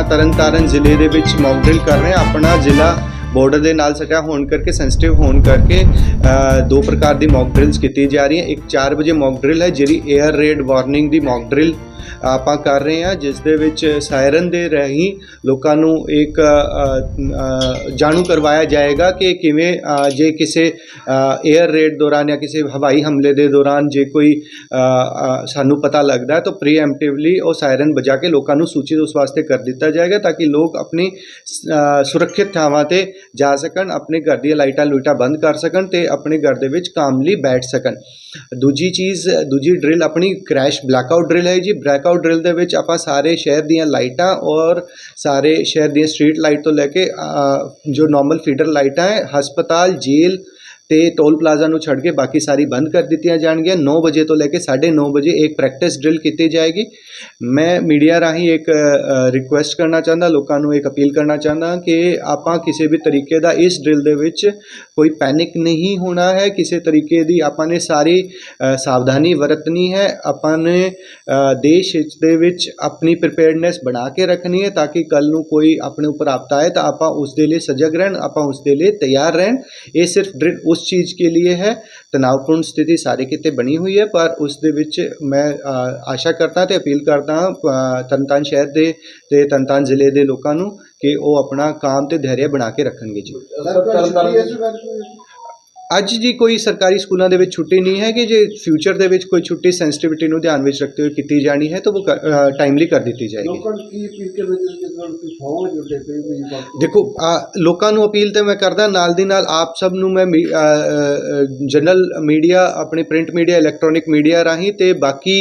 ਆਪਾਂ ਤਰਨਤਾਰਨ ਜ਼ਿਲ੍ਹੇ ਦੇ ਵਿੱਚ ਮੌਕ ਡਰਿਲ ਕਰ ਰਹੇ ਹਾਂ। ਆਪਣਾ ਜ਼ਿਲ੍ਹਾ ਬਾਰਡਰ ਦੇ ਨਾਲ ਸਟਿਆ ਹੋਣ ਕਰਕੇ ਸੈਂਸਿਟਿਵ ਹੋਣ ਕਰਕੇ ਦੋ ਪ੍ਰਕਾਰ ਦੀ ਮੌਕ ਡਰਿਲਸ ਕੀਤੀ ਜਾ ਰਹੀ ਹੈ ਇੱਕ 4 ਵਜੇ ਮੌਕ ਡਰਿਲ ਹੈ, ਜਿਹੜੀ 에ਅਰ ਰੇਡ ਵਾਰਨਿੰਗ ਦੀ ਮੌਕ ਡਰਿਲ ਆਪਾਂ ਕਰ ਰਹੇ ਹਾਂ, ਜਿਸ ਦੇ ਵਿੱਚ ਸਾਇਰਨ ਦੇ ਰਾਹੀਂ ਲੋਕਾਂ ਨੂੰ ਇੱਕ ਜਾਣੂ ਕਰਵਾਇਆ ਜਾਏਗਾ ਕਿ ਕਿਵੇਂ ਜੇ ਕਿਸੇ 에ਅਰ ਰੇਡ ਦੌਰਾਨ ਜਾਂ ਕਿਸੇ ਹਵਾਈ ਹਮਲੇ ਦੇ ਦੌਰਾਨ ਜੇ ਕੋਈ ਸਾਨੂੰ ਪਤਾ ਲੱਗਦਾ ਹੈ, ਤਾਂ ਪ੍ਰੀਐਮਪਟਿਵਲੀ ਉਹ ਸਾਇਰਨ ਵਜਾ ਕੇ ਲੋਕਾਂ ਨੂੰ ਸੂਚਿਤ ਉਸ ਵਾਸਤੇ ਕਰ ਦਿੱਤਾ ਜਾਏਗਾ ਤਾਂ ਕਿ ਲੋਕ ਆਪਣੀ ਸੁਰੱਖਿਅਤ ਥਾਵਾਂ ਤੇ ਜਾ ਸਕਣ, ਆਪਣੇ ਘਰ ਦੀਆਂ ਲਾਈਟਾਂ ਲੂਟਾਂ ਬੰਦ ਕਰ ਸਕਣ ਤੇ ਆਪਣੇ ਘਰ ਦੇ ਵਿੱਚ ਕਾਮਲੀ ਬੈਠ ਸਕਣ। ਦੂਜੀ ਚੀਜ਼, ਦੂਜੀ ਡਰਿਲ ਆਪਣੀ ਕ੍ਰੈਸ਼, ਬਲੈਕਆਊਟ ਡਰਿਲ ਹੈ ਜੀ। ਬਲੈਕਆਊਟ ਡਰਿਲ ਦੇ ਵਿੱਚ ਆਪਾਂ ਸਾਰੇ ਸ਼ਹਿਰ ਦੀਆਂ ਲਾਈਟਾਂ ਔਰ ਸਾਰੇ ਸ਼ਹਿਰ ਦੀਆਂ ਸਟਰੀਟ ਲਾਈਟ ਤੋਂ ਲੈ ਕੇ ਜੋ ਨੋਰਮਲ ਫੀਡਰ ਲਾਈਟਾਂ ਹੈ, ਹਸਪਤਾਲ, ਜੇਲ੍ਹ ਤੇ ਟੋਲ ਪਲਾਜ਼ਾ ਨੂੰ ਛੱਡ ਕੇ ਬਾਕੀ ਸਾਰੀ ਬੰਦ ਕਰ ਦਿੱਤੀਆਂ ਜਾਣਗੀਆਂ। 9 ਵਜੇ ਤੋਂ ਲੈ ਕੇ 9:30 ਵਜੇ ਇੱਕ ਪ੍ਰੈਕਟਿਸ ਡਰਿਲ ਕੀਤੀ ਜਾਏਗੀ। ਮੈਂ ਮੀਡੀਆ ਰਾਹੀਂ ਇੱਕ ਰਿਕੁਐਸਟ ਕਰਨਾ ਚਾਹੁੰਦਾ, ਲੋਕਾਂ ਨੂੰ ਇੱਕ ਅਪੀਲ ਕਰਨਾ ਚਾਹੁੰਦਾ ਕਿ ਆਪਾਂ ਕਿਸੇ ਵੀ ਤਰੀਕੇ ਦਾ ਇਸ ਡਰਿਲ ਦੇ ਵਿੱਚ ਕੋਈ ਪੈਨਿਕ ਨਹੀਂ ਹੋਣਾ ਹੈ। ਕਿਸੇ ਤਰੀਕੇ ਦੀ ਆਪਾਂ ਨੇ ਸਾਰੀ ਸਾਵਧਾਨੀ ਵਰਤਣੀ ਹੈ। ਆਪਾਂ ਨੇ ਦੇਸ਼ ਦੇ ਵਿੱਚ ਆਪਣੀ ਪ੍ਰਿਪੇਅਰਡਨੈਸ ਬਣਾ ਕੇ ਰੱਖਣੀ ਹੈ ਤਾਂ ਕਿ ਕੱਲ ਨੂੰ ਕੋਈ ਆਪਣੇ ਉੱਪਰ ਆਪਦਾ ਆਏ ਤਾਂ ਆਪਾਂ ਉਸ ਦੇ ਲਈ ਸਜਗ ਰਹਿਣ, ਆਪਾਂ ਉਸ ਦੇ ਲਈ ਤਿਆਰ ਰਹਿਣ। ਇਹ ਸਿਰਫ ਉਸ ਉਸ ਚੀਜ਼ ਕੇ ਲਈ ਹੈ। ਤਣਾਅਪੂਰਨ ਸਥਿਤੀ ਸਾਰੇ ਕਿਤੇ ਬਣੀ ਹੋਈ ਹੈ ਪਰ ਉਸ ਦੇ ਵਿੱਚ ਮੈਂ ਆਸ਼ਾ ਕਰਦਾ ਅਤੇ ਅਪੀਲ ਕਰਦਾ ਹਾਂ ਅ, ਤਰਨਤਾਰਨ ਸ਼ਹਿਰ ਦੇ ਅਤੇ ਤਰਨਤਾਰਨ ਜ਼ਿਲ੍ਹੇ ਦੇ ਲੋਕਾਂ ਨੂੰ ਕਿ ਉਹ ਆਪਣਾ ਕੰਮ ਅਤੇ ਧੈਰਯ ਬਣਾ ਕੇ ਰੱਖਣਗੇ ਜੀ। ਅੱਜ ਜੀ ਕੋਈ ਸਰਕਾਰੀ ਸਕੂਲਾਂ ਦੇ ਵਿੱਚ ਛੁੱਟੀ ਨਹੀਂ ਹੈ ਕਿ ਜੇ ਫਿਊਚਰ ਦੇ ਵਿੱਚ ਕੋਈ ਛੁੱਟੀ ਸੈਂਸਿਟੀਵਿਟੀ ਨੂੰ ਧਿਆਨ ਵਿੱਚ ਰੱਖਦੇ ਹੋਏ ਕੀਤੀ ਜਾਣੀ ਹੈ ਤਾਂ ਉਹ ਟਾਈਮਲੀ ਕਰ ਦਿੱਤੀ ਜਾਏਗੀ। ਲੋਕਾਂ ਨੂੰ ਕੀ ਅਪੀਲ ਕਰਦੇ ਨੇ ਕਿ ਤੁਹਾਨੂੰ ਕੋਈ ਫੋਨ ਜੁੜੇ ਪਏ ਵੀ ਬਾਕੀ? ਦੇਖੋ ਲੋਕਾਂ ਨੂੰ ਅਪੀਲ ਤੇ ਮੈਂ ਕਰਦਾ ਨਾਲ ਦੀ ਨਾਲ ਆਪ ਸਭ ਨੂੰ ਮੈਂ ਜਨਰਲ ਮੀਡੀਆ ਆਪਣੇ ਪ੍ਰਿੰਟ ਮੀਡੀਆ ਇਲੈਕਟ੍ਰੋਨਿਕ ਮੀਡੀਆ ਰਾਹੀਂ ਤੇ ਬਾਕੀ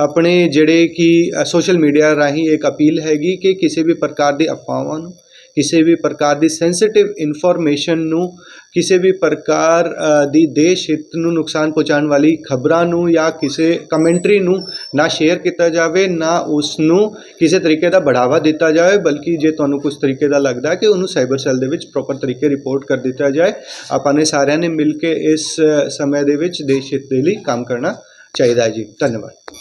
ਆਪਣੇ ਜਿਹੜੇ ਕਿ ਸੋਸ਼ਲ ਮੀਡੀਆ ਰਾਹੀਂ ਇੱਕ ਅਪੀਲ ਹੈਗੀ ਕਿ ਕਿਸੇ ਵੀ ਪ੍ਰਕਾਰ ਦੀ ਅਫਵਾਹਾਂ ਨੂੰ ਕਿਸੇ ਵੀ ਪ੍ਰਕਾਰ ਦੀ ਸੈਂਸਿਟਿਵ ਇਨਫੋਰਮੇਸ਼ਨ ਨੂੰ, ਕਿਸੇ ਵੀ ਪ੍ਰਕਾਰ ਦੀ ਦੇਸ਼ ਹਿੱਤ ਨੂੰ ਨੁਕਸਾਨ ਪਹੁੰਚਾਉਣ ਵਾਲੀ ਖਬਰਾਂ ਨੂੰ ਜਾਂ ਕਿਸੇ ਕਮੈਂਟਰੀ ਨੂੰ ਨਾ ਸ਼ੇਅਰ ਕੀਤਾ ਜਾਵੇ, ਨਾ ਉਸ ਨੂੰ ਕਿਸੇ ਤਰੀਕੇ ਦਾ ਬੜਾਵਾ ਦਿੱਤਾ ਜਾਵੇ, ਬਲਕਿ ਜੇ ਤੁਹਾਨੂੰ ਕੁਝ ਤਰੀਕੇ ਦਾ ਲੱਗਦਾ ਕਿ ਉਹਨੂੰ ਸਾਈਬਰ ਸੈੱਲ ਦੇ ਵਿੱਚ ਪ੍ਰੋਪਰ ਤਰੀਕੇ ਰਿਪੋਰਟ ਕਰ ਦਿੱਤਾ ਜਾਏ, ਆਪਾਂ ਨੇ ਸਾਰਿਆਂ ਨੇ ਮਿਲ ਕੇ ਇਸ ਸਮੇਂ ਦੇ ਵਿੱਚ ਦੇਸ਼ ਹਿੱਤ ਦੇ ਲਈ ਕੰਮ ਕਰਨਾ ਚਾਹੀਦਾ ਹੈ ਜੀ। ਧੰਨਵਾਦ।